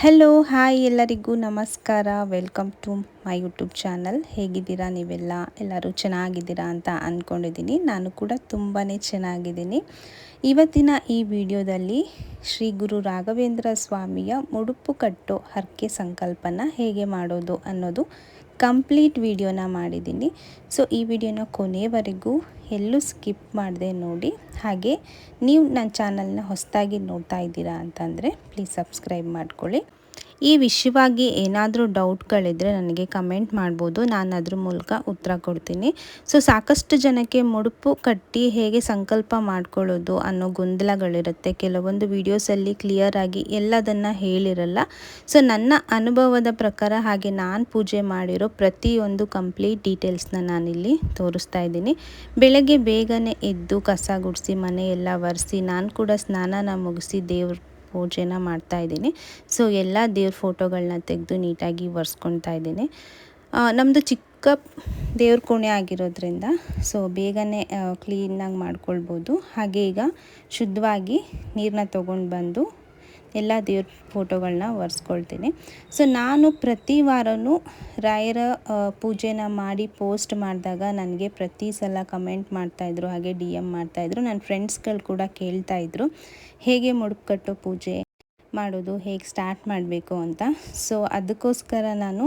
Hello hi ಎಲ್ಲರಿಗೂ ನಮಸ್ಕಾರ. Welcome to my YouTube channel ಹೇಗಿದ್ದೀರಾ ನೀವೆಲ್ಲ? ಎಲ್ಲರೂ ಚೆನ್ನಾಗಿದ್ದೀರಾ ಅಂತ ಅಂದ್ಕೊಂಡಿದ್ದೀನಿ ನಾನು ಕೂಡ ತುಂಬಾ ಚೆನ್ನಾಗಿದ್ದೀನಿ. ಇವತ್ತಿನ ಈ ವಿಡಿಯೋದಲ್ಲಿ ಶ್ರೀ ಗುರು ರಾಘವೇಂದ್ರ ಸ್ವಾಮಿಯ ಮುಡುಪು ಕಟ್ಟೋ ಹರಕೆ ಸಂಕಲ್ಪನ ಹೇಗೆ ಮಾಡೋದು ಅನ್ನೋದು ಕಂಪ್ಲೀಟ್ ವಿಡಿಯೋನ ಮಾಡಿದ್ದೀನಿ. ಸೊ ಈ ವಿಡಿಯೋನ ಕೊನೆಯವರೆಗೂ ಎಲ್ಲೂ ಸ್ಕಿಪ್ ಮಾಡಿದೆ ನೋಡಿ. ಹಾಗೆ ನೀವು ನನ್ನ ಚಾನಲ್ನ ಹೊಸದಾಗಿ ನೋಡ್ತಾ ಇದ್ದೀರಾ ಅಂತಂದರೆ ಪ್ಲೀಸ್ ಸಬ್ಸ್ಕ್ರೈಬ್ ಮಾಡ್ಕೊಳ್ಳಿ. ಈ ವಿಷಯವಾಗಿ ಏನಾದರೂ ಡೌಟ್ಗಳಿದ್ದರೆ ನನಗೆ ಕಮೆಂಟ್ ಮಾಡ್ಬೋದು. ನಾನು ಅದ್ರ ಮೂಲಕ ಉತ್ತರ ಕೊಡ್ತೀನಿ. ಸೊ ಸಾಕಷ್ಟು ಜನಕ್ಕೆ ಮುಡುಪು ಕಟ್ಟಿ ಹೇಗೆ ಸಂಕಲ್ಪ ಮಾಡ್ಕೊಳ್ಳೋದು ಅನ್ನೋ ಗೊಂದಲಗಳಿರುತ್ತೆ. ಕೆಲವೊಂದು ವೀಡಿಯೋಸಲ್ಲಿ ಕ್ಲಿಯರಾಗಿ ಎಲ್ಲದನ್ನು ಹೇಳಿರಲ್ಲ. ಸೊ ನನ್ನ ಅನುಭವದ ಪ್ರಕಾರ ಹಾಗೆ ನಾನು ಪೂಜೆ ಮಾಡಿರೋ ಪ್ರತಿಯೊಂದು ಕಂಪ್ಲೀಟ್ ಡೀಟೇಲ್ಸ್ನ ನಾನಿಲ್ಲಿ ತೋರಿಸ್ತಾ ಇದ್ದೀನಿ. ಬೆಳಗ್ಗೆ ಬೇಗನೆ ಎದ್ದು ಕಸ ಗುಡಿಸಿ, ಮನೆಯೆಲ್ಲ ಒರೆಸಿ, ನಾನು ಕೂಡ ಸ್ನಾನನ ಮುಗಿಸಿ ದೇವ್ರ ಪೂಜೆನ ಮಾಡ್ತಾ ಇದ್ದೀನಿ. ಸೊ ಎಲ್ಲ ದೇವ್ರ ಫೋಟೋಗಳನ್ನ ತೆಗೆದು ನೀಟಾಗಿ ಒರೆಸ್ಕೊತಾ ಇದ್ದೀನಿ. ನಮ್ಮದು ಚಿಕ್ಕ ದೇವ್ರ ಕೋಣೆ ಆಗಿರೋದ್ರಿಂದ ಸೊ ಬೇಗನೆ ಕ್ಲೀನಾಗಿ ಮಾಡ್ಕೊಳ್ಬೋದು. ಹಾಗೆ ಈಗ ಶುದ್ಧವಾಗಿ ನೀರನ್ನ ತೊಗೊಂಡು ಬಂದು ಎಲ್ಲ ದೇವ್ರ ಫೋಟೋಗಳನ್ನ ಒರೆಸ್ಕೊಳ್ತೀನಿ. ಸೊ ನಾನು ಪ್ರತಿ ವಾರವೂ ರಾಯರ ಪೂಜೆನ ಮಾಡಿ ಪೋಸ್ಟ್ ಮಾಡಿದಾಗ ನನಗೆ ಪ್ರತಿ ಸಲ ಕಮೆಂಟ್ ಮಾಡ್ತಾಯಿದ್ರು, ಹಾಗೆ ಡಿ ಎಂ ಮಾಡ್ತಾಯಿದ್ರು ನನ್ನ ಫ್ರೆಂಡ್ಸ್ಗಳು ಕೂಡ ಕೇಳ್ತಾಯಿದ್ರು, ಹೇಗೆ ಮುಡುಪು ಕಟ್ಟೋ ಪೂಜೆ ಮಾಡೋದು, ಹೇಗೆ ಸ್ಟಾರ್ಟ್ ಮಾಡಬೇಕು ಅಂತ. ಸೊ ಅದಕ್ಕೋಸ್ಕರ ನಾನು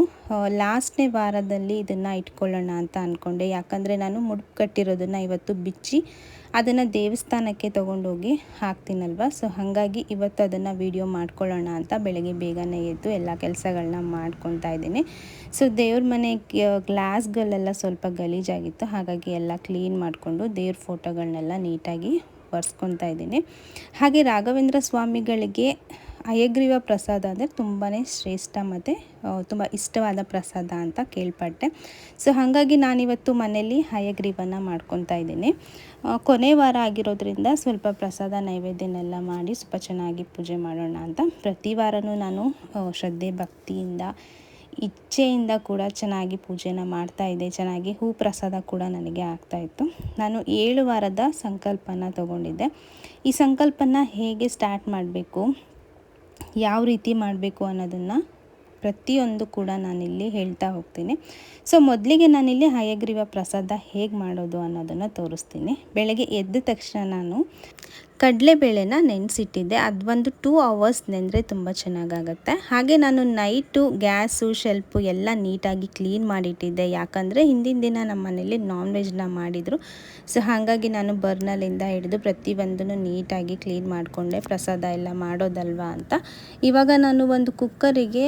ಲಾಸ್ಟ್ನೇ ವಾರದಲ್ಲಿ ಇದನ್ನು ಇಟ್ಕೊಳ್ಳೋಣ ಅಂತ ಅಂದ್ಕೊಂಡೆ ಯಾಕಂದರೆ ನಾನು ಮುಡುಪು ಕಟ್ಟಿರೋದನ್ನು ಇವತ್ತು ಬಿಚ್ಚಿ ಅದನ್ನು ದೇವಸ್ಥಾನಕ್ಕೆ ತೊಗೊಂಡೋಗಿ ಹಾಕ್ತೀನಲ್ವ? ಸೊ ಹಾಗಾಗಿ ಇವತ್ತು ಅದನ್ನು ವೀಡಿಯೋ ಮಾಡ್ಕೊಳ್ಳೋಣ ಅಂತ ಬೆಳಗ್ಗೆ ಬೇಗನೆ ಎದ್ದು ಎಲ್ಲ ಕೆಲಸಗಳನ್ನ ಮಾಡ್ಕೊತಾ ಇದ್ದೀನಿ. ಸೊ ದೇವ್ರ ಮನೆ ಗ್ಲಾಸ್ಗಳೆಲ್ಲ ಸ್ವಲ್ಪ ಗಲೀಜಾಗಿತ್ತು. ಹಾಗಾಗಿ ಎಲ್ಲ ಕ್ಲೀನ್ ಮಾಡಿಕೊಂಡು ದೇವ್ರ ಫೋಟೋಗಳನ್ನೆಲ್ಲ ನೀಟಾಗಿ ಒರೆಸ್ಕೊತಾ ಇದ್ದೀನಿ. ಹಾಗೆ ರಾಘವೇಂದ್ರ ಸ್ವಾಮಿಗಳಿಗೆ ಹಯಗ್ರೀವ ಪ್ರಸಾದ ಅಂದರೆ ತುಂಬಾ ಶ್ರೇಷ್ಠ ಮತ್ತು ತುಂಬ ಇಷ್ಟವಾದ ಪ್ರಸಾದ ಅಂತ ಕೇಳ್ಪಟ್ಟೆ. ಸೊ, ಹಾಗಾಗಿ ನಾನಿವತ್ತು ಮನೆಯಲ್ಲಿ ಹಯಗ್ರೀವನ ಮಾಡ್ಕೊತಾ ಇದ್ದೀನಿ. ಕೊನೆ ವಾರ ಆಗಿರೋದ್ರಿಂದ ಸ್ವಲ್ಪ ಪ್ರಸಾದ ನೈವೇದ್ಯನೆಲ್ಲ ಮಾಡಿ ಸ್ವಲ್ಪ ಚೆನ್ನಾಗಿ ಪೂಜೆ ಮಾಡೋಣ ಅಂತ. ಪ್ರತಿ ವಾರನೂ ನಾನು ಶ್ರದ್ಧೆ, ಭಕ್ತಿಯಿಂದ, ಇಚ್ಛೆಯಿಂದ ಕೂಡ ಚೆನ್ನಾಗಿ ಪೂಜೆನ ಮಾಡ್ತಾಯಿದ್ದೆ ಚೆನ್ನಾಗಿ ಹೂ ಪ್ರಸಾದ ಕೂಡ ನನಗೆ ಆಗ್ತಾಯಿತ್ತು ನಾನು ಏಳು ವಾರದ ಸಂಕಲ್ಪನ ತಗೊಂಡಿದ್ದೆ. ಈ ಸಂಕಲ್ಪನ ಹೇಗೆ ಸ್ಟಾರ್ಟ್ ಮಾಡಬೇಕು? ಯಾವ ರೀತಿ ಮಾಡಬೇಕು ಅನ್ನೋದನ್ನು ಪ್ರತಿಯೊಂದು ಕೂಡ ನಾನಿಲ್ಲಿ ಹೇಳ್ತಾ ಹೋಗ್ತೀನಿ. ಸೊ ಮೊದಲಿಗೆ ನಾನಿಲ್ಲಿ ಹಯಗ್ರೀವ ಪ್ರಸಾದ ಹೇಗೆ ಮಾಡೋದು ಅನ್ನೋದನ್ನು ತೋರಿಸ್ತೀನಿ. ಬೆಳಗ್ಗೆ ಎದ್ದ ತಕ್ಷಣ ನಾನು ಕಡಲೆಬೇಳೆನ ನೆನೆಸಿಟ್ಟಿದ್ದೆ. ಅದು ಒಂದು ಟೂ ಅವರ್ಸ್ ನೆಂದರೆ ತುಂಬ ಚೆನ್ನಾಗಾಗತ್ತೆ. ಹಾಗೆ ನಾನು ನೈಟು ಗ್ಯಾಸು ಶೆಲ್ಪು ಎಲ್ಲ ನೀಟಾಗಿ ಕ್ಲೀನ್ ಮಾಡಿಟ್ಟಿದ್ದೆ. ಯಾಕಂದರೆ ಹಿಂದಿನ ದಿನ ನಮ್ಮ ಮನೇಲಿ ನಾನ್ ವೆಜ್ನ ಮಾಡಿದರು. ಸೊ ಹಾಗಾಗಿ ನಾನು ಬರ್ನಲ್ಲಿಂದ ಹಿಡಿದು ಪ್ರತಿಯೊಂದನ್ನು ನೀಟಾಗಿ ಕ್ಲೀನ್ ಮಾಡಿಕೊಂಡೆ. ಪ್ರಸಾದ ಎಲ್ಲ ಮಾಡೋದಲ್ವಾ ಅಂತ. ಇವಾಗ ನಾನು ಒಂದು ಕುಕ್ಕರಿಗೆ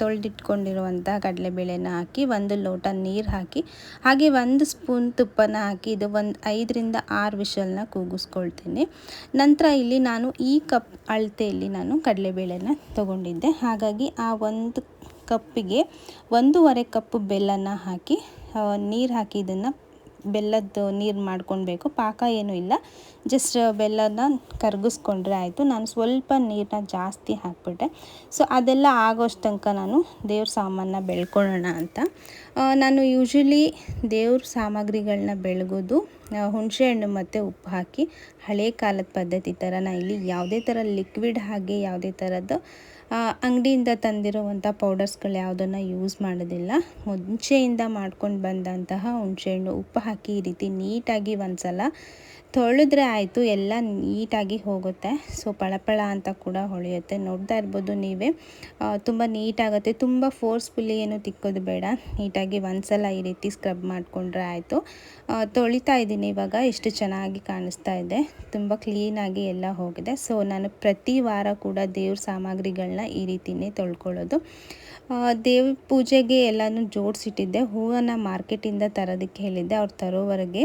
ತೊಳೆದಿಟ್ಕೊಂಡಿರುವಂಥ ಕಡಲೆಬೇಳೆನ ಹಾಕಿ, ಒಂದು ಲೋಟ ನೀರು ಹಾಕಿ, ಹಾಗೆ ಒಂದು ಸ್ಪೂನ್ ತುಪ್ಪನ ಹಾಕಿ, ಇದು ಒಂದು ಐದರಿಂದ ಆರು ವಿಷಲನ್ನ ಕೂಗಿಸ್ಕೊಳ್ತೀನಿ. ನಂತರ ಇಲ್ಲಿ ನಾನು ಈ ಕಪ್ ಅಳತೆಯಲ್ಲಿ ನಾನು ಕಡಲೆಬೇಳೆನ ತಗೊಂಡಿದ್ದೆ. ಹಾಗಾಗಿ ಆ ಒಂದು ಕಪ್ಪಿಗೆ ಒಂದೂವರೆ ಕಪ್ ಬೆಲ್ಲನ ಹಾಕಿ ನೀರು ಹಾಕಿ ಇದನ್ನು ಬೆಲ್ಲದ ನೀರು ಮಾಡ್ಕೊಳ್ಬೇಕು ಪಾಕ ಏನೂ ಇಲ್ಲ. ಜಸ್ಟ್ ಬೆಲ್ಲನ ಕರಗಿಸ್ಕೊಂಡ್ರೆ ಆಯಿತು. ನಾನು ಸ್ವಲ್ಪ ನೀರನ್ನ ಜಾಸ್ತಿ ಹಾಕ್ಬಿಟ್ಟೆ. ಸೊ ಅದೆಲ್ಲ ಆಗೋಷ್ಟು ತನಕ ನಾನು ದೇವ್ರ ಸಾಮಾನ ಬೆಳ್ಕೊಳ್ಳೋಣ ಅಂತ. ನಾನು ಯೂಶ್ವಲಿ ದೇವ್ರ ಸಾಮಗ್ರಿಗಳನ್ನ ಬೆಳಗೋದು ಹುಣಸೆಹಣ್ಣು ಮತ್ತು ಉಪ್ಪು ಹಾಕಿ ಹಳೆ ಕಾಲದ ಪದ್ಧತಿ ಥರ ನಾನು ಇಲ್ಲಿ ಯಾವುದೇ ಥರ ಲಿಕ್ವಿಡ್ ಹಾಗೆ ಯಾವುದೇ ಥರದ್ದು ಅಂಗಡಿಯಿಂದ ತಂದಿರುವಂಥ ಪೌಡರ್ಸ್ಗಳು ಯಾವುದನ್ನು ಯೂಸ್ ಮಾಡೋದಿಲ್ಲ. ಮುಂಚೆಯಿಂದ ಮಾಡ್ಕೊಂಡು ಬಂದಂತಹ ಹುಣಸೆಹಣ್ಣು ಉಪ್ಪು ಹಾಕಿ ಈ ರೀತಿ ನೀಟಾಗಿ ಒಂದು ಸಲ ತೊಳೆದ್ರೆ ಆಯಿತು, ಎಲ್ಲ ನೀಟಾಗಿ ಹೋಗುತ್ತೆ. ಸೊ, ಪಳಪಳ ಅಂತ ಕೂಡ ಹೊಳೆಯುತ್ತೆ. ನೋಡ್ತಾ ಇರ್ಬೋದು ನೀವೇ. ತುಂಬ ನೀಟಾಗುತ್ತೆ. ತುಂಬ ಫೋರ್ಸ್ಫುಲ್ಲಿ ಏನು ತಿಕ್ಕೋದು ಬೇಡ. ನೀಟಾಗಿ ಒಂದ್ಸಲ ಈ ರೀತಿ ಸ್ಕ್ರಬ್ ಮಾಡಿಕೊಂಡ್ರೆ ಆಯಿತು. ತೊಳಿತಾ ಇದ್ದೀನಿ ಇವಾಗ. ಎಷ್ಟು ಚೆನ್ನಾಗಿ ಕಾಣಿಸ್ತಾ ಇದೆ. ತುಂಬ ಕ್ಲೀನಾಗಿ ಎಲ್ಲ ಹೋಗಿದೆ. ಸೊ, ನಾನು ಪ್ರತಿ ವಾರ ಕೂಡ ದೇವ್ರ ಸಾಮಗ್ರಿಗಳನ್ನ ಈ ರೀತಿಯೇ ತೊಳ್ಕೊಳ್ಳೋದು. ದೇವ್ರ ಪೂಜೆಗೆ ಎಲ್ಲನೂ ಜೋಡಿಸಿಟ್ಟಿದ್ದೆ. ಹೂವನ್ನು ಮಾರ್ಕೆಟಿಂದ ತರೋದಕ್ಕೆ ಹೇಳಿದ್ದೆ. ಅವ್ರು ತರೋವರೆಗೆ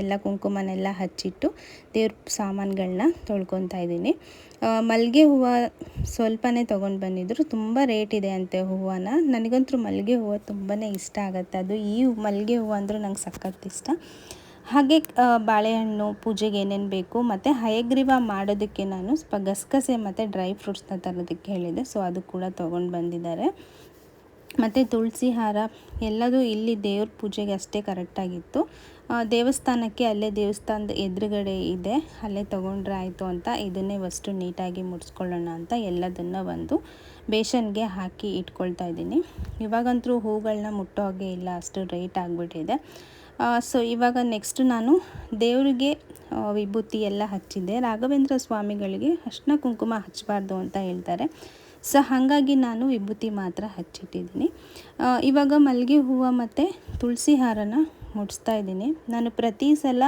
ಎಲ್ಲ ಕುಂಕುಮನೆಲ್ಲ ಹಚ್ಚಿಟ್ಟು ದೇವ್ರ ಸಾಮಾನುಗಳನ್ನ ತೊಳ್ಕೊತಾ ಇದ್ದೀನಿ. ಮಲ್ಲಿಗೆ ಹೂವು ಸ್ವಲ್ಪನೇ ತೊಗೊಂಡು ಬಂದಿದ್ದರು ತುಂಬ ರೇಟ್ ಇದೆ ಅಂತೆ ಹೂವನ. ನನಗಂತೂ ಮಲ್ಲಿಗೆ ಹೂವು ತುಂಬಾ ಇಷ್ಟ ಆಗುತ್ತೆ. ಅದು ಈ ಮಲ್ಲಿಗೆ ಹೂವು ಅಂದರೂ ನಂಗೆ ಸಖತ್ ಇಷ್ಟ. ಹಾಗೆ ಬಾಳೆಹಣ್ಣು ಪೂಜೆಗೆ ಏನೇನು ಬೇಕು ಮತ್ತು ಹಯಗ್ರೀವ ಮಾಡೋದಕ್ಕೆ ನಾನು ಸ್ವಲ್ಪ ಗಸಗಸೆ ಮತ್ತು ಡ್ರೈ ಫ್ರೂಟ್ಸ್ನ ತರೋದಕ್ಕೆ ಹೇಳಿದೆ. ಸೊ, ಅದು ಕೂಡ ತೊಗೊಂಡು ಬಂದಿದ್ದಾರೆ. ಮತ್ತು ತುಳಸಿ ಹಾರ ಎಲ್ಲದೂ ಇಲ್ಲಿ ದೇವ್ರ ಪೂಜೆಗೆ ಅಷ್ಟೇ ಕರೆಕ್ಟಾಗಿತ್ತು ದೇವಸ್ಥಾನಕ್ಕೆ ಅಲ್ಲೇ ದೇವಸ್ಥಾನದ ಎದುರುಗಡೆ ಇದೆ. ಅಲ್ಲೇ ತೊಗೊಂಡ್ರೆ ಆಯಿತು ಅಂತ ಇದನ್ನೇ ಫಸ್ಟು ನೀಟಾಗಿ ಮುಡಿಸ್ಕೊಳ್ಳೋಣ ಅಂತ ಎಲ್ಲದನ್ನು ಒಂದು ಬೇಷನ್ಗೆ ಹಾಕಿ ಇಟ್ಕೊಳ್ತಾ ಇದ್ದೀನಿ. ಇವಾಗಂತೂ ಹೂಗಳನ್ನ ಮುಟ್ಟೋ ಹಾಗೆ ಇಲ್ಲ, ಅಷ್ಟು ರೇಟ್ ಆಗಿಬಿಟ್ಟಿದೆ. ಸೊ ಇವಾಗ ನೆಕ್ಸ್ಟ್ ನಾನು ದೇವರಿಗೆ ವಿಭೂತಿ ಎಲ್ಲ ಹಚ್ಚಿದ್ದೆ. ರಾಘವೇಂದ್ರ ಸ್ವಾಮಿಗಳಿಗೆ ಅರ್ಶಿನ ಕುಂಕುಮ ಹಚ್ಚಬಾರ್ದು ಅಂತ ಹೇಳ್ತಾರೆ. ಸೊ ಹಾಗಾಗಿ ನಾನು ವಿಭೂತಿ ಮಾತ್ರ ಹಚ್ಚಿಟ್ಟಿದ್ದೀನಿ. ಇವಾಗ ಮಲ್ಲಿಗೆ ಹೂವು ಮತ್ತು ತುಳಸಿ ಹಾರನ ಮುಡಿಸ್ತಾ ಇದ್ದೀನಿ. ನಾನು ಪ್ರತಿ ಸಲ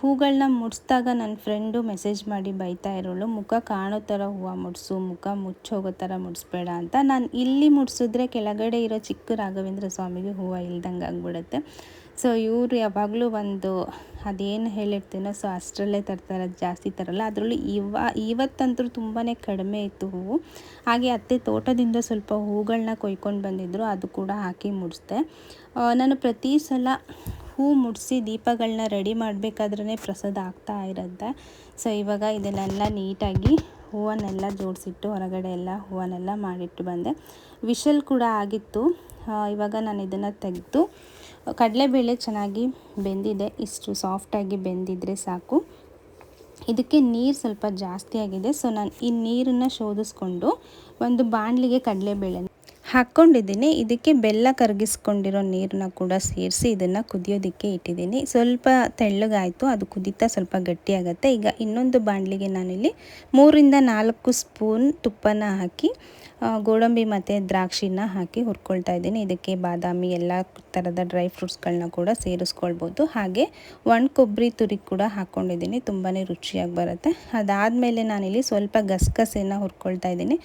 ಹೂಗಳನ್ನ ಮುಡಿಸ್ದಾಗ ನನ್ನ ಫ್ರೆಂಡು ಮೆಸೇಜ್ ಮಾಡಿ ಬೈತಾ ಇರೋಳು, ಮುಖ ಕಾಣೋ ಥರ ಹೂವು ಮುಡಿಸು, ಮುಖ ಮುಚ್ಚೋಗೋ ಥರ ಮುಡಿಸ್ಬೇಡ ಅಂತ. ನಾನು ಇಲ್ಲಿ ಮುಡಿಸಿದ್ರೆ ಕೆಳಗಡೆ ಇರೋ ಚಿಕ್ಕ ರಾಘವೇಂದ್ರ ಸ್ವಾಮಿಗೆ ಹೂವು ಇಲ್ದಂಗೆ ಆಗ್ಬಿಡುತ್ತೆ. ಸೊ ಇವರು ಯಾವಾಗಲೂ ಒಂದು ಅದೇನು ಹೇಳಿರ್ತೀನೋ ಸೊ ಅಷ್ಟರಲ್ಲೇ ತರ್ತಾರೆ ಜಾಸ್ತಿ ತರಲ್ಲ. ಅದರಲ್ಲೂ ಇವ ಇವತ್ತಂತೂ ತುಂಬಾ ಕಡಿಮೆ ಇತ್ತು ಹೂವು. ಹಾಗೆ ಅತ್ತೆ ತೋಟದಿಂದ ಸ್ವಲ್ಪ ಹೂಗಳನ್ನ ಕೊಯ್ಕೊಂಡು ಬಂದಿದ್ದರು ಅದು ಕೂಡ ಹಾಕಿ ಮುಡಿಸ್ದೆ. ನಾನು ಪ್ರತಿ ಸಲ ಹೂ ಮುಡಿಸಿ ದೀಪಗಳನ್ನ ರೆಡಿ ಮಾಡಬೇಕಾದ್ರೇ ಪ್ರಸಾದ ಆಗ್ತಾ ಇರುತ್ತೆ. ಸೊ ಇವಾಗ ಇದನ್ನೆಲ್ಲ ನೀಟಾಗಿ ಹೂವನ್ನೆಲ್ಲ ಜೋಡಿಸಿಟ್ಟು ಹೊರಗಡೆ ಎಲ್ಲ ಹೂವನ್ನೆಲ್ಲ ಮಾಡಿಟ್ಟು ಬಂದೆ. ವಿಷಲ್ ಕೂಡ ಆಗಿತ್ತು. ಇವಾಗ ನಾನು ಇದನ್ನು ತೆಗೆದು ಕಡಲೆಬೇಳೆ ಚೆನ್ನಾಗಿ ಬೆಂದಿದೆ. ಇಷ್ಟು ಸಾಫ್ಟಾಗಿ ಬೆಂದಿದ್ರೆ ಸಾಕು. ಇದಕ್ಕೆ ನೀರು ಸ್ವಲ್ಪ ಜಾಸ್ತಿ ಆಗಿದೆ. ಸೊ ನಾನು ಈ ನೀರನ್ನು ಶೋಧಿಸ್ಕೊಂಡು ಒಂದು ಬಾಣಲಿಗೆ ಕಡಲೆಬೇಳೆ ಹಾಕ್ಕೊಂಡಿದ್ದೀನಿ ಇದಕ್ಕೆ ಬೆಲ್ಲ ಕರಗಿಸ್ಕೊಂಡಿರೋ ನೀರನ್ನ ಕೂಡ ಸೇರಿಸಿ ಇದನ್ನು ಕುದಿಯೋದಕ್ಕೆ ಇಟ್ಟಿದ್ದೀನಿ. ಸ್ವಲ್ಪ ತೆಳ್ಳಗಾಯಿತು. ಅದು ಕುದೀತಾ ಸ್ವಲ್ಪ ಗಟ್ಟಿಯಾಗುತ್ತೆ. ಈಗ ಇನ್ನೊಂದು ಬಾಣಲಿಗೆ ನಾನಿಲ್ಲಿ ಮೂರಿಂದ ನಾಲ್ಕು ಸ್ಪೂನ್ ತುಪ್ಪನ ಹಾಕಿ ಗೋಡಂಬಿ ಮತ್ತು ದ್ರಾಕ್ಷಿನ ಹಾಕಿ ಹುರ್ಕೊಳ್ತಾ ಇದ್ದೀನಿ. ಇದಕ್ಕೆ ಬಾದಾಮಿ ಎಲ್ಲ ಥರದ ಡ್ರೈ ಫ್ರೂಟ್ಸ್ಗಳನ್ನ ಕೂಡ ಸೇರಿಸ್ಕೊಳ್ಬೋದು. ಹಾಗೆ ಒಣ ಕೊಬ್ಬರಿ ತುರಿ ಕೂಡ ಹಾಕ್ಕೊಂಡಿದ್ದೀನಿ ತುಂಬಾ ರುಚಿಯಾಗಿ ಬರುತ್ತೆ. ಅದಾದಮೇಲೆ ನಾನಿಲ್ಲಿ ಸ್ವಲ್ಪ ಗಸಗಸೆನ ಹುರ್ಕೊಳ್ತಾ ಇದ್ದೀನಿ.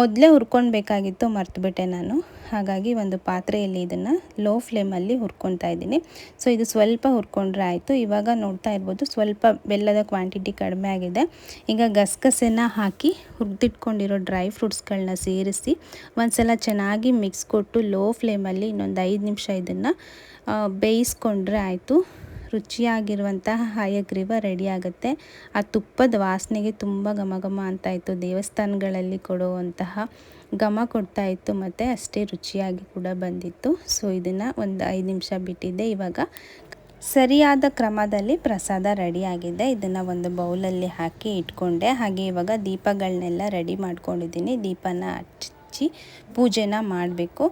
ಮೊದಲೇ ಹುರ್ಕೊಳ್ಬೇಕಾಗಿತ್ತು, ಮರ್ತುಬಿಟ್ಟೆ ನಾನು. ಹಾಗಾಗಿ ಒಂದು ಪಾತ್ರೆಯಲ್ಲಿ ಇದನ್ನು ಲೋ ಫ್ಲೇಮಲ್ಲಿ ಹುರ್ಕೊತಾ ಇದ್ದೀನಿ. ಸೊ ಇದು ಸ್ವಲ್ಪ ಹುರ್ಕೊಂಡ್ರೆ ಆಯಿತು. ಇವಾಗ ನೋಡ್ತಾ ಇರ್ಬೋದು, ಸ್ವಲ್ಪ ಬೆಲ್ಲದ ಕ್ವಾಂಟಿಟಿ ಕಡಿಮೆ ಆಗಿದೆ. ಈಗ ಗಸಗಸೆನ ಹಾಕಿ ಹುರಿದಿಟ್ಕೊಂಡಿರೋ ಡ್ರೈ ಫ್ರೂಟ್ಸ್ಗಳನ್ನ ಸೇರಿಸಿ ಒಂದು ಸಲ ಚೆನ್ನಾಗಿ ಮಿಕ್ಸ್ ಕೊಟ್ಟು ಲೋ ಫ್ಲೇಮಲ್ಲಿ ಇನ್ನೊಂದು ಐದು ನಿಮಿಷ ಇದನ್ನು ಬೇಯಿಸ್ಕೊಂಡ್ರೆ ಆಯಿತು. ರುಚಿಯಾಗಿರುವಂತಹ ಹಾಯಗ್ರೀವ ರೆಡಿ ಆಗುತ್ತೆ. ಆ ತುಪ್ಪದ ವಾಸನೆಗೆ ತುಂಬ ಘಮ ಘಮ ಅಂತ ಇತ್ತು. ದೇವಸ್ಥಾನಗಳಲ್ಲಿ ಕೊಡುವಂತಹ ಘಮ ಕೊಡ್ತಾ ಇತ್ತು ಮತ್ತು ಅಷ್ಟೇ ರುಚಿಯಾಗಿ ಕೂಡ ಬಂದಿತ್ತು. ಸೊ ಇದನ್ನು ಒಂದು ಐದು ನಿಮಿಷ ಬಿಟ್ಟಿದ್ದೆ. ಇವಾಗ ಸರಿಯಾದ ಕ್ರಮದಲ್ಲಿ ಪ್ರಸಾದ ರೆಡಿ ಆಗಿದೆ. ಇದನ್ನು ಒಂದು ಬೌಲಲ್ಲಿ ಹಾಕಿ ಇಟ್ಕೊಂಡೆ. ಹಾಗೆ ಇವಾಗ ದೀಪಗಳನ್ನೆಲ್ಲ ರೆಡಿ ಮಾಡ್ಕೊಂಡಿದ್ದೀನಿ. ದೀಪನ ಹಚ್ಚಿ ಪೂಜೆನ ಮಾಡಬೇಕು.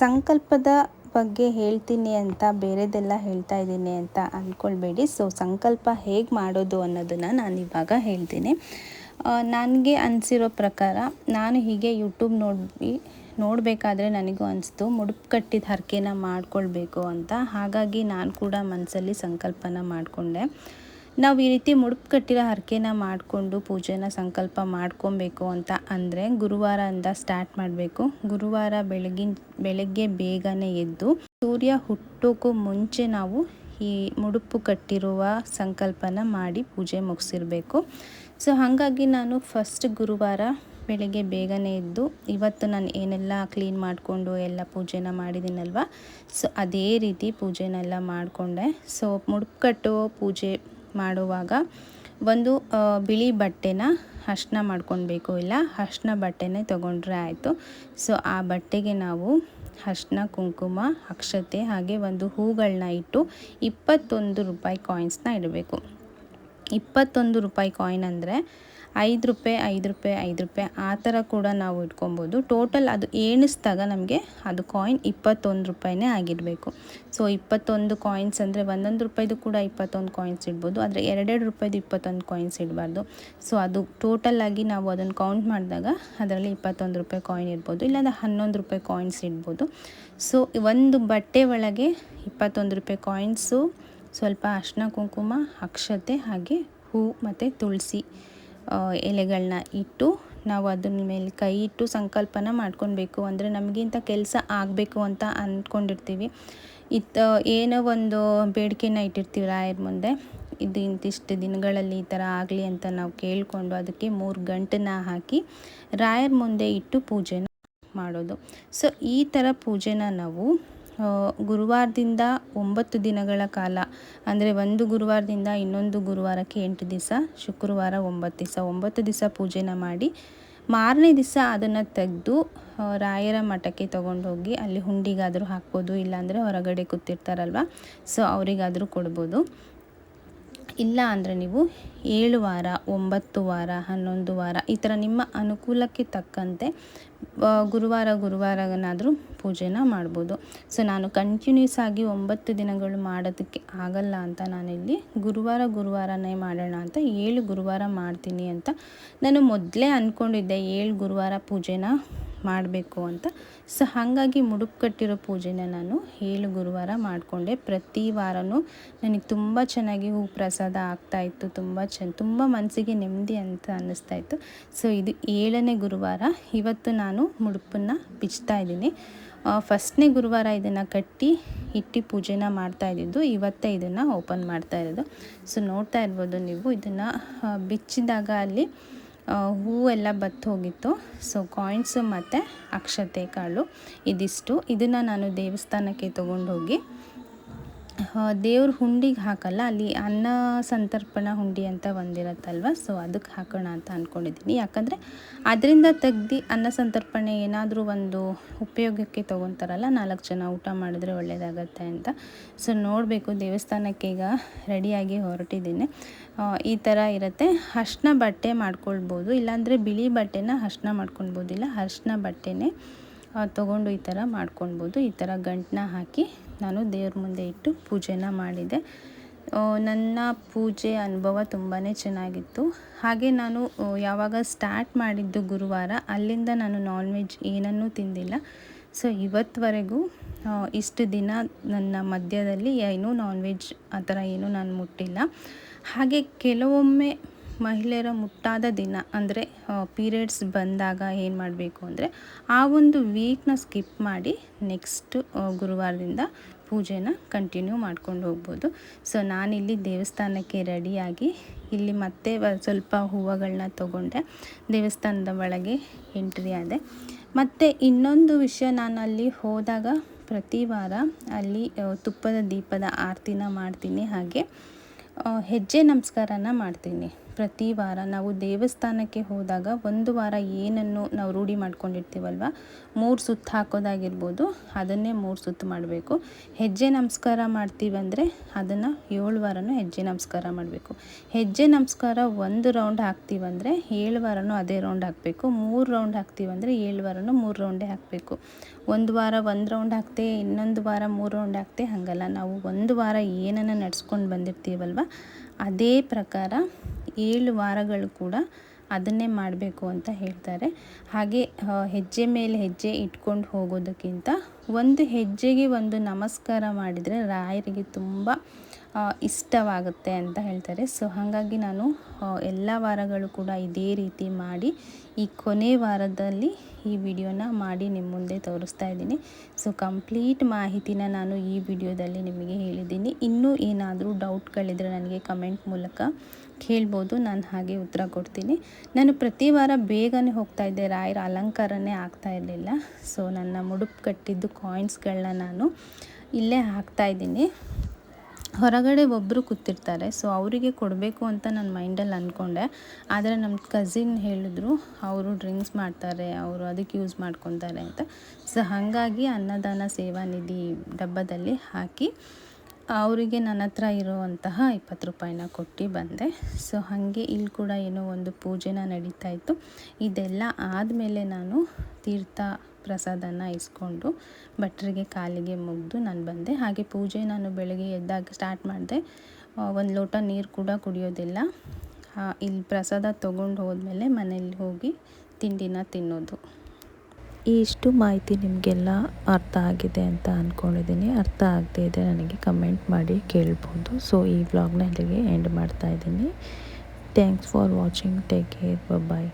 ಸಂಕಲ್ಪದ ಬಗ್ಗೆ ಹೇಳ್ತೀನಿ ಅಂತ, ಬೇರೆದೆಲ್ಲ ಹೇಳ್ತಾ ಇದ್ದೀನಿ ಅಂತ ಅಂದ್ಕೊಳ್ಬೇಡಿ ಸೊ ಸಂಕಲ್ಪ ಹೇಗೆ ಮಾಡೋದು ಅನ್ನೋದನ್ನು ನಾನು ಇವಾಗ ಹೇಳ್ತೀನಿ. ನನಗೆ ಅನಿಸಿರೋ ಪ್ರಕಾರ ನಾನು ಹೀಗೆ ಯೂಟ್ಯೂಬ್ ನೋಡಿ, ನೋಡಬೇಕಾದ್ರೆ ನನಗೂ ಅನಿಸ್ತು ಮುಡುಪು ಕಟ್ಟಿದ ಹರಕೆನ ಮಾಡ್ಕೊಳ್ಬೇಕು ಅಂತ. ಹಾಗಾಗಿ ನಾನು ಕೂಡ ಮನಸ್ಸಲ್ಲಿ ಸಂಕಲ್ಪನ ಮಾಡಿಕೊಂಡೆ. ನಾವು ಈ ರೀತಿ ಮುಡುಪು ಕಟ್ಟಿರೋ ಹರಕೆನ ಮಾಡಿಕೊಂಡು ಪೂಜೆನ ಸಂಕಲ್ಪ ಮಾಡ್ಕೊಬೇಕು ಅಂತ ಅಂದರೆ ಗುರುವಾರ ಅಂದ ಸ್ಟಾರ್ಟ್ ಮಾಡಬೇಕು. ಗುರುವಾರ ಬೆಳಗಿನ, ಬೆಳಗ್ಗೆ ಬೇಗನೆ ಎದ್ದು ಸೂರ್ಯ ಹುಟ್ಟೋಕ್ಕೂ ಮುಂಚೆ ನಾವು ಈ ಮುಡುಪು ಕಟ್ಟಿರುವ ಸಂಕಲ್ಪನ ಮಾಡಿ ಪೂಜೆ ಮುಗಿಸಿರಬೇಕು. ಸೊ ಹಾಗಾಗಿ ನಾನು ಫಸ್ಟ್ ಗುರುವಾರ ಬೆಳಗ್ಗೆ ಬೇಗನೆ ಎದ್ದು ಇವತ್ತು ನಾನು ಏನೆಲ್ಲ ಕ್ಲೀನ್ ಮಾಡಿಕೊಂಡು ಎಲ್ಲ ಪೂಜೆನ ಮಾಡಿದ್ದೀನಲ್ವ ಸೊ ಅದೇ ರೀತಿ ಪೂಜೆನೆಲ್ಲ ಮಾಡಿಕೊಂಡೆ. ಸೊ ಮುಡುಪು ಕಟ್ಟೋ ಪೂಜೆ ಮಾಡುವಾಗ ಒಂದು ಬಿಳಿ ಬಟ್ಟೆನ ಅರ್ಶಿನ ಮಾಡ್ಕೊಳ್ಬೇಕು. ಇಲ್ಲ, ಅರ್ಶಿನ ಬಟ್ಟೆನೇ ತೊಗೊಂಡ್ರೆ ಆಯಿತು. ಸೊ, ಆ ಬಟ್ಟೆಗೆ ನಾವು ಅರ್ಶಿನ, ಕುಂಕುಮ, ಅಕ್ಷತೆ ಹಾಗೆ ಒಂದು ಹೂಗಳನ್ನ ಇಟ್ಟು ಇಪ್ಪತ್ತೊಂದು ರೂಪಾಯಿ ಕಾಯಿನ್ಸ್ನ ಇಡಬೇಕು. ಇಪ್ಪತ್ತೊಂದು ರೂಪಾಯಿ ಕಾಯಿನ್ ಅಂದರೆ ಐದು ರೂಪಾಯಿ ಐದು ರೂಪಾಯಿ ಐದು ರೂಪಾಯಿ ಆ ಥರ ಕೂಡ ನಾವು ಇಟ್ಕೊಬೋದು. ಟೋಟಲ್ ಅದು ಎಣಿಸಿದಾಗ ನಮಗೆ ಅದು ಕಾಯಿನ್ ಇಪ್ಪತ್ತೊಂದು ರೂಪಾಯಿನೇ ಆಗಿರಬೇಕು. ಸೊ ಇಪ್ಪತ್ತೊಂದು ಕಾಯಿನ್ಸ್ ಅಂದರೆ ಒಂದೊಂದು ರೂಪಾಯಿದು ಕೂಡ ಇಪ್ಪತ್ತೊಂದು ಕಾಯಿನ್ಸ್ ಇಡ್ಬೋದು. ಆದರೆ ಎರಡೆರಡು ರೂಪಾಯಿದು ಇಪ್ಪತ್ತೊಂದು ಕಾಯಿನ್ಸ್ ಇಡಬಾರ್ದು. ಸೊ ಅದು ಟೋಟಲ್ ಆಗಿ ನಾವು ಅದನ್ನು ಕೌಂಟ್ ಮಾಡಿದಾಗ ಅದರಲ್ಲಿ ಇಪ್ಪತ್ತೊಂದು ರೂಪಾಯಿ ಕಾಯಿನ್ ಇರ್ಬೋದು ಇಲ್ಲಾಂದರೆ ಹನ್ನೊಂದು ರೂಪಾಯಿ ಕಾಯಿನ್ಸ್ ಇಡ್ಬೋದು. ಸೊ ಒಂದು ಬಟ್ಟೆ ಒಳಗೆ ಇಪ್ಪತ್ತೊಂದು ರೂಪಾಯಿ ಕಾಯಿನ್ಸು ಸ್ವಲ್ಪ ಅರ್ಶಿನ ಕುಂಕುಮ, ಅಕ್ಷತೆ ಹಾಗೆ ಹೂ ಮತ್ತು ತುಳಸಿ ಎಲೆಗಳನ್ನ ಇಟ್ಟು ನಾವು ಅದನ್ನ ಮೇಲೆ ಕೈ ಇಟ್ಟು ಸಂಕಲ್ಪನ ಮಾಡ್ಕೊಳ್ಬೇಕು. ಅಂದರೆ ನಮಗಿಂತ ಕೆಲಸ ಆಗಬೇಕು ಅಂತ ಅಂದ್ಕೊಂಡಿರ್ತೀವಿ ಇತ್ತ, ಏನೋ ಒಂದು ಬೇಡಿಕೆನ ಇಟ್ಟಿರ್ತೀವಿ ರಾಯರ ಮುಂದೆ? ಇದು ಇಂತಿಷ್ಟು ದಿನಗಳಲ್ಲಿ ಈ ಥರ ಆಗಲಿ ಅಂತ ನಾವು ಕೇಳಿಕೊಂಡು ಅದಕ್ಕೆ ಮೂರು ಗಂಟನ್ನ ಹಾಕಿ ರಾಯರ ಮುಂದೆ ಇಟ್ಟು ಪೂಜೆನ ಮಾಡೋದು. ಸೊ, ಈ ಥರ ಪೂಜೆನ ನಾವು ಗುರುವಾರದಿಂದ ಒಂಬತ್ತು ದಿನಗಳ ಕಾಲ, ಅಂದರೆ ಒಂದು ಗುರುವಾರದಿಂದ ಇನ್ನೊಂದು ಗುರುವಾರಕ್ಕೆ ಎಂಟು ದಿವಸ, ಶುಕ್ರವಾರ ಒಂಬತ್ತು ದಿವಸ ಒಂಬತ್ತು ದಿವಸ ಪೂಜೆನ ಮಾಡಿ ಮಾರನೇ ದಿವಸ ಅದನ್ನು ತೆಗೆದು ರಾಯರ ಮಠಕ್ಕೆ ತೊಗೊಂಡೋಗಿ ಅಲ್ಲಿ ಹುಂಡಿಗಾದರೂ ಹಾಕ್ಬೋದು, ಇಲ್ಲಾಂದರೆ ಹೊರಗಡೆ ಕೂತಿರ್ತಾರಲ್ವ, ಸೊ ಅವರಿಗಾದರೂ ಕೊಡ್ಬೋದು. ಇಲ್ಲ ಅಂದರೆ ನೀವು ಏಳು ವಾರ, ಒಂಬತ್ತು ವಾರ, ಹನ್ನೊಂದು ವಾರ ಈ ಥರ ನಿಮ್ಮ ಅನುಕೂಲಕ್ಕೆ ತಕ್ಕಂತೆ ಗುರುವಾರ ಗುರುವಾರನಾದರೂ ಪೂಜೆನ ಮಾಡ್ಬೋದು. ಸೊ ನಾನು ಕಂಟಿನ್ಯೂಸ್ ಆಗಿ ಒಂಬತ್ತು ದಿನಗಳು ಮಾಡೋದಕ್ಕೆ ಆಗಲ್ಲ ಅಂತ ನಾನಿಲ್ಲಿ ಗುರುವಾರ ಗುರುವಾರನೇ ಮಾಡೋಣ ಅಂತ ಏಳು ಗುರುವಾರ ಮಾಡ್ತೀನಿ ಅಂತ ನಾನು ಮೊದಲೇ ಅಂದ್ಕೊಂಡಿದ್ದೆ ಏಳು ಗುರುವಾರ ಪೂಜೆನ ಮಾಡಬೇಕು ಅಂತ. ಸೊ ಹಾಗಾಗಿ ಮುಡುಪು ಕಟ್ಟಿರೋ ಪೂಜೆನ ನಾನು ಏಳು ಗುರುವಾರ ಮಾಡಿಕೊಂಡೆ. ಪ್ರತಿ ವಾರವೂ ನನಗೆ ತುಂಬ ಚೆನ್ನಾಗಿ ಹೂ ಪ್ರಸಾದ ಆಗ್ತಾಯಿತ್ತು ತುಂಬ ಚೆನ್ನ ತುಂಬ ಮನಸ್ಸಿಗೆ ನೆಮ್ಮದಿ ಅಂತ ಅನ್ನಿಸ್ತಾ ಇತ್ತು. ಸೊ ಇದು ಏಳನೇ ಗುರುವಾರ. ಇವತ್ತು ನಾನು ಮುಡುಪನ್ನು ಬಿಚ್ತಾ ಇದ್ದೀನಿ. ಫಸ್ಟ್ನೇ ಗುರುವಾರ ಇದನ್ನು ಕಟ್ಟಿ ಇಟ್ಟು ಪೂಜೆನ ಮಾಡ್ತಾ ಇದ್ದಿದ್ದು, ಇವತ್ತೇ ಇದನ್ನು ಓಪನ್ ಮಾಡ್ತಾ ಇರೋದು. ಸೊ ನೋಡ್ತಾ ಇರ್ಬೋದು ನೀವು. ಇದನ್ನು ಬಿಚ್ಚಿದಾಗ ಅಲ್ಲಿ ಹೂವೆಲ್ಲ ಬತ್ತು ಹೋಗಿತ್ತು. ಸೊ ಕಾಯಿನ್ಸು ಮತ್ತು ಅಕ್ಷತೆ ಕಾಳು ಇದಿಷ್ಟು. ಇದನ್ನು ನಾನು ದೇವಸ್ಥಾನಕ್ಕೆ ತೊಗೊಂಡೋಗಿ ದೇವ್ರ ಹುಂಡಿಗೆ ಹಾಕಲ್ಲ, ಅಲ್ಲಿ ಅನ್ನ ಸಂತರ್ಪಣ ಹುಂಡಿ ಅಂತ ಒಂದಿರತ್ತಲ್ವ? ಸೊ ಅದಕ್ಕೆ ಹಾಕೋಣ ಅಂತ ಅಂದ್ಕೊಂಡಿದ್ದೀನಿ ಯಾಕಂದರೆ ಅದರಿಂದ ತೆಗ್ದು ಅನ್ನ ಸಂತರ್ಪಣೆ ಏನಾದರೂ ಒಂದು ಉಪಯೋಗಕ್ಕೆ ತೊಗೊತಾರಲ್ಲ, ನಾಲ್ಕು ಜನ ಊಟ ಮಾಡಿದ್ರೆ ಒಳ್ಳೆಯದಾಗತ್ತೆ ಅಂತ. ಸೊ ನೋಡಬೇಕು, ದೇವಸ್ಥಾನಕ್ಕೆ ಈಗ ರೆಡಿಯಾಗಿ ಹೊರಟಿದ್ದೀನಿ ಈ ಥರ ಇರುತ್ತೆ. ಅರ್ಶಿನ ಬಟ್ಟೆ ಮಾಡ್ಕೊಳ್ಬೋದು. ಇಲ್ಲಾಂದರೆ ಬಿಳಿ ಬಟ್ಟೆನ ಅರ್ಶಿನ ಮಾಡ್ಕೊಳ್ಬೋದಿಲ್ಲ. ಅರ್ಶಿನ ಬಟ್ಟೆನೇ. ತೊಗೊಂಡು ಈ ಥರ ಮಾಡ್ಕೊಳ್ಬೋದು. ಈ ಥರ ಗಂಟನ್ನ ಹಾಕಿ ನಾನು ದೇವ್ರ ಮುಂದೆ ಇಟ್ಟು ಪೂಜೆನ ಮಾಡಿದೆ. ನನ್ನ ಪೂಜೆ ಅನುಭವ ತುಂಬಾ ಚೆನ್ನಾಗಿತ್ತು. ಹಾಗೆ ನಾನು ಯಾವಾಗ ಸ್ಟಾರ್ಟ್ ಮಾಡಿದ್ದು ಗುರುವಾರ, ಅಲ್ಲಿಂದ ನಾನು ನಾನ್ ವೆಜ್ ಏನನ್ನೂ ತಿಂದಿಲ್ಲ. ಸೊ ಇವತ್ತುವರೆಗೂ ಇಷ್ಟು ದಿನ ನನ್ನ ಮಧ್ಯದಲ್ಲಿ ಏನೂ ನಾನ್ ವೆಜ್ ಆ ಥರ ಏನೂ ನಾನು ಮುಟ್ಟಿಲ್ಲ. ಹಾಗೆ ಕೆಲವೊಮ್ಮೆ ಮಹಿಳೆಯರ ಮುಟ್ಟಾದ ದಿನ ಅಂದರೆ ಪೀರಿಯಡ್ಸ್ ಬಂದಾಗ ಏನು ಮಾಡಬೇಕು ಅಂದರೆ, ಆ ಒಂದು ವೀಕ್ನ ಸ್ಕಿಪ್ ಮಾಡಿ ನೆಕ್ಸ್ಟ್ ಗುರುವಾರದಿಂದ ಪೂಜೆನ ಕಂಟಿನ್ಯೂ ಮಾಡ್ಕೊಂಡು ಹೋಗ್ಬೋದು. ಸೊ ನಾನಿಲ್ಲಿ ದೇವಸ್ಥಾನಕ್ಕೆ ರೆಡಿಯಾಗಿ ಇಲ್ಲಿ ಮತ್ತೆ ಸ್ವಲ್ಪ ಹೂವುಗಳನ್ನ ತೊಗೊಂಡೆ. ದೇವಸ್ಥಾನದ ಒಳಗೆ ಎಂಟ್ರಿ ಆದೆ. ಮತ್ತು ಇನ್ನೊಂದು ವಿಷಯ ನಾನು ಅಲ್ಲಿ ಹೋದಾಗ ಪ್ರತಿ ವಾರ ಅಲ್ಲಿ ತುಪ್ಪದ ದೀಪದ ಆರತಿನ ಮಾಡ್ತೀನಿ ಹಾಗೆ ಹೆಜ್ಜೆ ನಮಸ್ಕಾರನ ಮಾಡ್ತೀನಿ. ಪ್ರತಿ ವಾರ ನಾವು ದೇವಸ್ಥಾನಕ್ಕೆ ಹೋದಾಗ ಒಂದು ವಾರ ಏನನ್ನು ನಾವು ರೂಢಿ ಮಾಡ್ಕೊಂಡಿರ್ತೀವಲ್ವ? ಮೂರು ಸುತ್ತು ಹಾಕೋದಾಗಿರ್ಬೋದು, ಅದನ್ನೇ ಮೂರು ಸುತ್ತು ಮಾಡಬೇಕು. ಹೆಜ್ಜೆ ನಮಸ್ಕಾರ ಮಾಡ್ತೀವಂದರೆ ಅದನ್ನು ಏಳು ವಾರನೂ ಹೆಜ್ಜೆ ನಮಸ್ಕಾರ ಮಾಡಬೇಕು. ಹೆಜ್ಜೆ ನಮಸ್ಕಾರ ಒಂದು ರೌಂಡ್ ಹಾಕ್ತೀವಂದರೆ ಏಳು ವಾರನೂ ಅದೇ ರೌಂಡ್ ಹಾಕಬೇಕು. ಮೂರು ರೌಂಡ್ ಹಾಕ್ತೀವಂದರೆ ಏಳು ವಾರನೂ ಮೂರು ರೌಂಡೇ ಹಾಕಬೇಕು. ಒಂದು ವಾರ ಒಂದು ರೌಂಡ್ ಹಾಕ್ತೆ, ಇನ್ನೊಂದು ವಾರ ಮೂರು ರೌಂಡ್ ಹಾಕ್ತೆ, ಹಾಗಲ್ಲ. ನಾವು ಒಂದು ವಾರ ಏನನ್ನು ನಡೆಸ್ಕೊಂಡು ಬಂದಿರ್ತೀವಲ್ವ? ಅದೇ ಪ್ರಕಾರ ಏಳು ವಾರಗಳು ಕೂಡ ಅದನ್ನೇ ಮಾಡಬೇಕು ಅಂತ ಹೇಳ್ತಾರೆ. ಹಾಗೆ ಹೆಜ್ಜೆ ಮೇಲೆ ಹೆಜ್ಜೆ ಇಟ್ಕೊಂಡು ಹೋಗೋದಕ್ಕಿಂತ ಒಂದು ಹೆಜ್ಜೆಗೆ ಒಂದು ನಮಸ್ಕಾರ ಮಾಡಿದರೆ ರಾಯರಿಗೆ ತುಂಬ ಇಷ್ಟವಾಗುತ್ತೆ ಅಂತ ಹೇಳ್ತಾರೆ. ಸೊ, ಹಾಗಾಗಿ ನಾನು ಎಲ್ಲ ವಾರಗಳು ಕೂಡ ಇದೇ ರೀತಿ ಮಾಡಿ ಈ ಕೊನೆ ವಾರದಲ್ಲಿ ಈ ವಿಡಿಯೋನ ಮಾಡಿ ನಿಮ್ಮ ಮುಂದೆ ತೋರಿಸ್ತಾ ಇದ್ದೀನಿ. ಸೊ, ಕಂಪ್ಲೀಟ್ ಮಾಹಿತಿನ ನಾನು ಈ ವಿಡಿಯೋದಲ್ಲಿ ನಿಮಗೆ ಹೇಳಿದ್ದೀನಿ. ಇನ್ನೂ ಏನಾದರೂ ಡೌಟ್ಗಳಿದ್ರೆ ನನಗೆ ಕಮೆಂಟ್ ಮೂಲಕ ಕೇಳ್ಬೋದು, ನಾನು ಹಾಗೆ ಉತ್ತರ ಕೊಡ್ತೀನಿ. ನಾನು ಪ್ರತಿ ವಾರ ಬೇಗನೆ ಹೋಗ್ತಾ ಇದ್ದೆ. ರಾಯರ ಅಲಂಕಾರನೇ ಆಗ್ತಾ ಇರಲಿಲ್ಲ. ಸೊ ನನ್ನ ಮುಡುಪು ಕಟ್ಟಿದ್ದು ಕಾಯಿನ್ಸ್ಗಳನ್ನ ನಾನು ಇಲ್ಲೇ ಹಾಕ್ತಾ ಇದ್ದೀನಿ. ಹೊರಗಡೆ ಒಬ್ಬರು ಕೂತಿರ್ತಾರೆ. ಸೊ ಅವರಿಗೆ ಕೊಡಬೇಕು ಅಂತ ನನ್ನ ಮೈಂಡಲ್ಲಿ ಅಂದ್ಕೊಂಡೆ ಆದರೆ ನಮ್ಮ ಕಸಿನ್ ಹೇಳಿದ್ರು, ಅವರು ಡ್ರಿಂಕ್ಸ್ ಮಾಡ್ತಾರೆ, ಅವರು ಅದಕ್ಕೆ ಯೂಸ್ ಮಾಡ್ಕೊತಾರೆ ಅಂತ. ಸೊ ಹಾಗಾಗಿ ಅನ್ನದಾನ ಸೇವಾ ನಿಧಿ ಡಬ್ಬದಲ್ಲಿ ಹಾಕಿ ಅವರಿಗೆ ನನ್ನ ಹತ್ರ ಇರುವಂತಹ ಇಪ್ಪತ್ತು ರೂಪಾಯಿನ ಕೊಟ್ಟು ಬಂದೆ. ಸೊ ಹಾಗೆ ಇಲ್ಲಿ ಕೂಡ ಏನೋ ಒಂದು ಪೂಜೆನ ನಡೀತಾ ಇತ್ತು. ಇದೆಲ್ಲ ಆದಮೇಲೆ ನಾನು ತೀರ್ಥ ಪ್ರಸಾದನ ಇಸ್ಕೊಂಡು ಭಟ್ರಿಗೆ ಕಾಲಿಗೆ ಮುಗಿದು ನಾನು ಬಂದೆ. ಹಾಗೆ ಪೂಜೆ ನಾನು ಬೆಳಗ್ಗೆ ಎದ್ದಾಗ ಸ್ಟಾರ್ಟ್ ಮಾಡಿದೆ. ಒಂದು ಲೋಟ ನೀರು ಕೂಡ ಕುಡಿಯೋದಿಲ್ಲ. ಇಲ್ಲಿ ಪ್ರಸಾದ ತೊಗೊಂಡು ಹೋದ್ಮೇಲೆ ಮನೇಲಿ ಹೋಗಿ ತಿಂಡಿನ ತಿನ್ನೋದು. ಇಷ್ಟು ಮಾಹಿತಿ ನಿಮಗೆಲ್ಲ ಅರ್ಥ ಆಗಿದೆ ಅಂತ ಅಂದ್ಕೊಂಡಿದ್ದೀನಿ ಅರ್ಥ ಆಗದೆ ಇದೆ ನನಗೆ ಕಮೆಂಟ್ ಮಾಡಿ ಕೇಳ್ಬೋದು. ಸೊ ಈ ವ್ಲಾಗ್ನ ಇಲ್ಲಿಗೆ ಎಂಡ್ ಮಾಡ್ತಾ ಇದ್ದೀನಿ. Thanks for watching take care bye